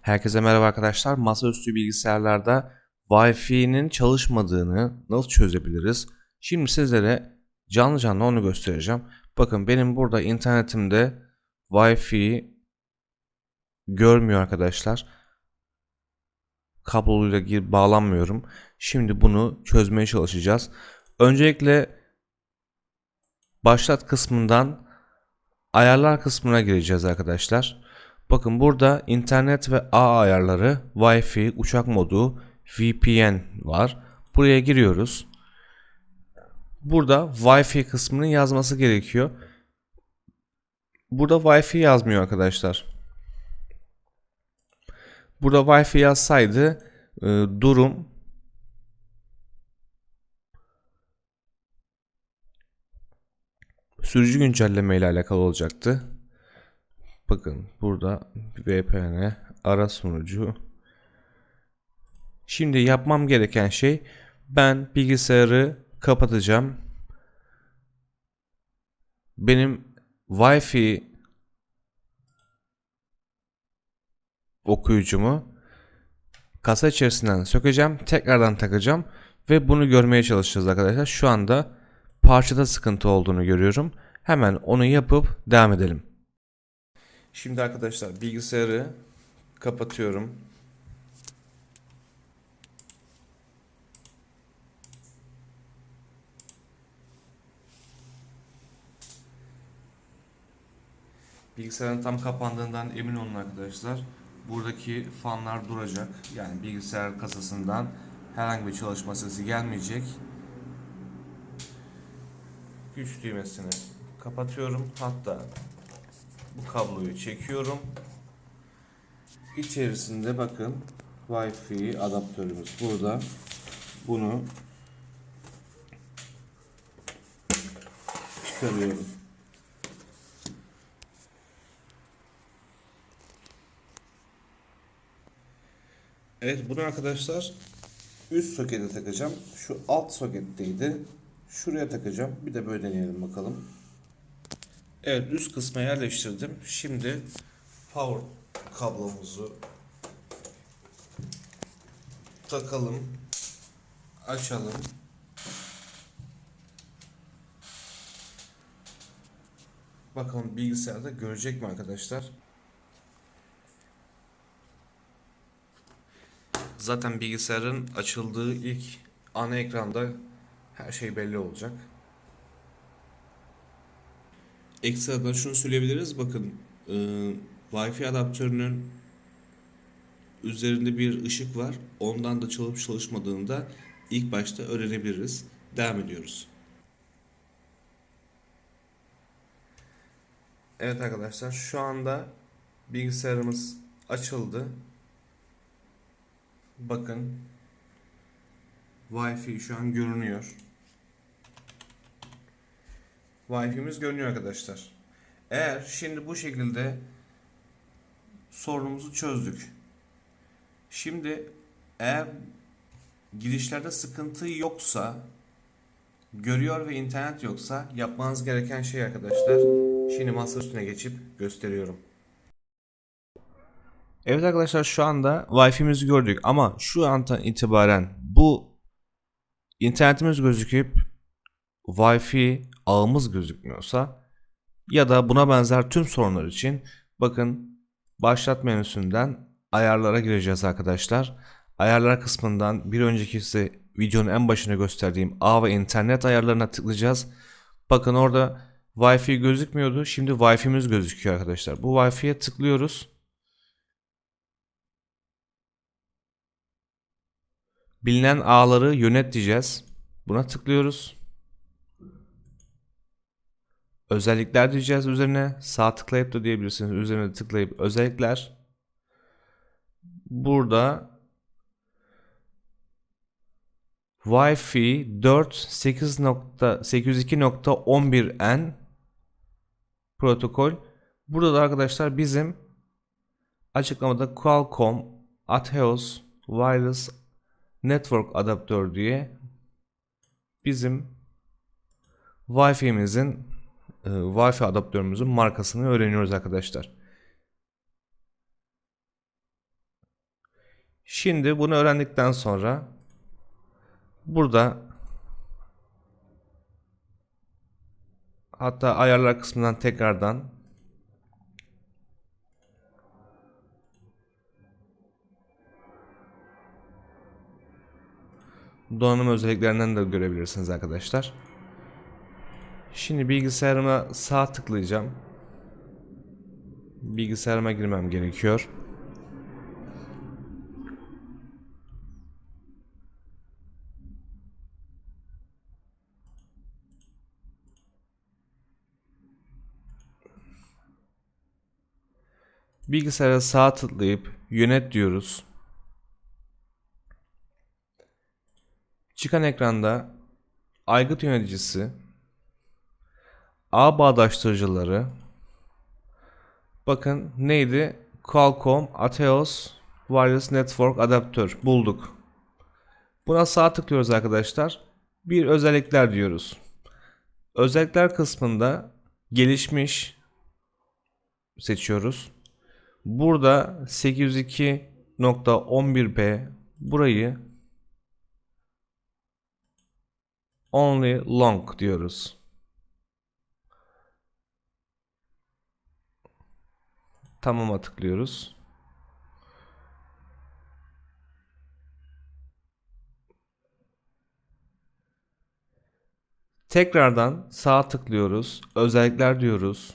Herkese merhaba arkadaşlar. Masaüstü bilgisayarlarda Wi-Fi'nin çalışmadığını nasıl çözebiliriz? Şimdi sizlere canlı canlı onu göstereceğim. Bakın benim burada internetimde Wi-Fi görmüyor arkadaşlar. Kabloluyla gir bağlanmıyorum. Şimdi bunu çözmeye çalışacağız. Öncelikle başlat kısmından ayarlar kısmına gireceğiz arkadaşlar. Bakın burada internet ve ağ ayarları, Wi-Fi, uçak modu, VPN var. Buraya giriyoruz. Burada Wi-Fi kısmının yazması gerekiyor. Burada Wi-Fi yazmıyor arkadaşlar. Burada Wi-Fi yazsaydı e, durum sürücü güncelleme ile alakalı olacaktı. Bakın burada VPN ara sunucu. Şimdi yapmam gereken şey ben bilgisayarı kapatacağım. Benim Wi-Fi okuyucumu kasa içerisinden sökeceğim, tekrardan takacağım ve bunu görmeye çalışacağız arkadaşlar. Şu anda parçada sıkıntı olduğunu görüyorum. Hemen onu yapıp devam edelim. Şimdi arkadaşlar bilgisayarı kapatıyorum. Bilgisayarın tam kapandığından emin olun arkadaşlar. Buradaki fanlar duracak. Yani bilgisayar kasasından herhangi bir çalışma sesi gelmeyecek. Güç düğmesini kapatıyorum. Hatta bu kabloyu çekiyorum. İçerisinde bakın Wi-Fi adaptörümüz burada. Bunu çıkarıyorum. Evet bunu arkadaşlar üst sokete takacağım. Şu alt soketteydi. Şuraya takacağım. Bir de böyle deneyelim bakalım. Evet üst kısma yerleştirdim. Şimdi power kablomuzu takalım. Açalım. Bakalım bilgisayarda görecek mi arkadaşlar? Zaten bilgisayarın açıldığı ilk ana ekranda her şey belli olacak. Ekstradan şunu söyleyebiliriz. Bakın e, Wi-Fi adaptörünün üzerinde bir ışık var. Ondan da çalışıp çalışmadığını da ilk başta öğrenebiliriz. Devam ediyoruz. Evet arkadaşlar şu anda bilgisayarımız açıldı. Bakın Wi-Fi şu an görünüyor. Wi-Fi'miz görünüyor arkadaşlar. Eğer şimdi bu şekilde sorunumuzu çözdük. Şimdi eğer girişlerde sıkıntı yoksa görüyor ve internet yoksa yapmanız gereken şey arkadaşlar. Şimdi masa üstüne geçip gösteriyorum. Evet arkadaşlar şu anda Wi-Fi'mizi gördük ama şu andan itibaren bu internetimiz gözüküp Wi-Fi ağımız gözükmüyorsa ya da buna benzer tüm sorunlar için bakın başlat menüsünden ayarlara gireceğiz arkadaşlar. Ayarlar kısmından bir önceki videonun en başına gösterdiğim ağ ve internet ayarlarına tıklayacağız. Bakın orada Wi-Fi gözükmüyordu. Şimdi Wi-Fi'miz gözüküyor arkadaşlar. Bu Wi-Fi'ye tıklıyoruz. Bilinen ağları yönet diyeceğiz. Buna tıklıyoruz. Özellikler diyeceğiz üzerine. Sağ tıklayıp da diyebilirsiniz. Üzerine tıklayıp özellikler. Burada Wi-Fi 4 8.82.11n protokol. Burada da arkadaşlar bizim açıklamada Qualcomm Atheos Wireless Network adaptör diye bizim Wi-Fi'mizin e, Wi-Fi adaptörümüzün markasını öğreniyoruz arkadaşlar. Şimdi bunu öğrendikten sonra burada hatta ayarlar kısmından tekrardan donanım özelliklerinden de görebilirsiniz arkadaşlar. Şimdi bilgisayarıma sağ tıklayacağım. Bilgisayarıma girmem gerekiyor. Bilgisayara sağ tıklayıp yönet diyoruz. Çıkan ekranda aygıt yöneticisi, ağ bağdaştırıcıları, bakın neydi? Qualcomm Atheos Wireless Network adaptör bulduk. Buna sağ tıklıyoruz arkadaşlar. Bir özellikler diyoruz. Özellikler kısmında gelişmiş seçiyoruz. Burada 802.11b burayı only long diyoruz. Tamam'a tıklıyoruz. Tekrardan sağ tıklıyoruz. Özellikler diyoruz.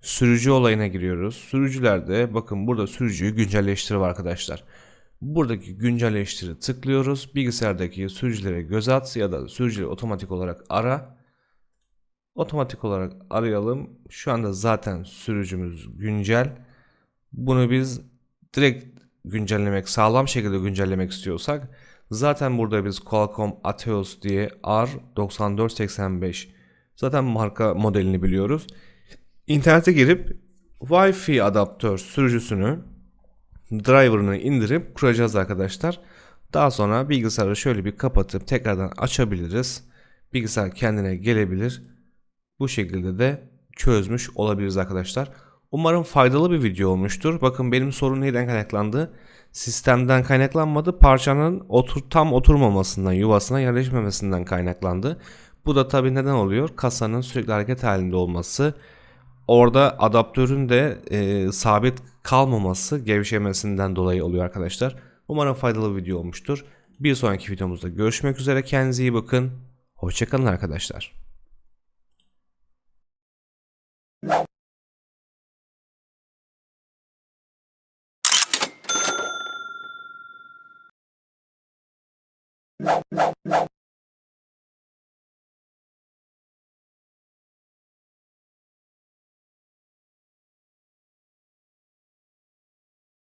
Sürücü olayına giriyoruz. Sürücülerde bakın burada sürücüyü güncelleştir var arkadaşlar. Buradaki güncelleştiri tıklıyoruz. Bilgisayardaki sürücülere göz at ya da sürücüleri otomatik olarak ara. Otomatik olarak arayalım. Şu anda zaten sürücümüz güncel. Bunu biz direkt güncellemek, sağlam şekilde güncellemek istiyorsak zaten burada biz Qualcomm Atheos diye R9485 zaten marka modelini biliyoruz. İnternete girip Wi-Fi adaptör sürücüsünü driver'ını indirip kuracağız arkadaşlar. Daha sonra bilgisayarı şöyle bir kapatıp tekrardan açabiliriz. Bilgisayar kendine gelebilir. Bu şekilde de çözmüş olabiliriz arkadaşlar. Umarım faydalı bir video olmuştur. Bakın benim sorun neyden kaynaklandı? Sistemden kaynaklanmadı. Parçanın otur tam oturmamasından, yuvasına yerleşmemesinden kaynaklandı. Bu da tabii neden oluyor? Kasanın sürekli hareket halinde olması. Orada adaptörün de e, sabit kalmaması, gevşemesinden dolayı oluyor arkadaşlar. Umarım faydalı bir video olmuştur. Bir sonraki videomuzda görüşmek üzere. Kendinize iyi bakın. Hoşçakalın arkadaşlar.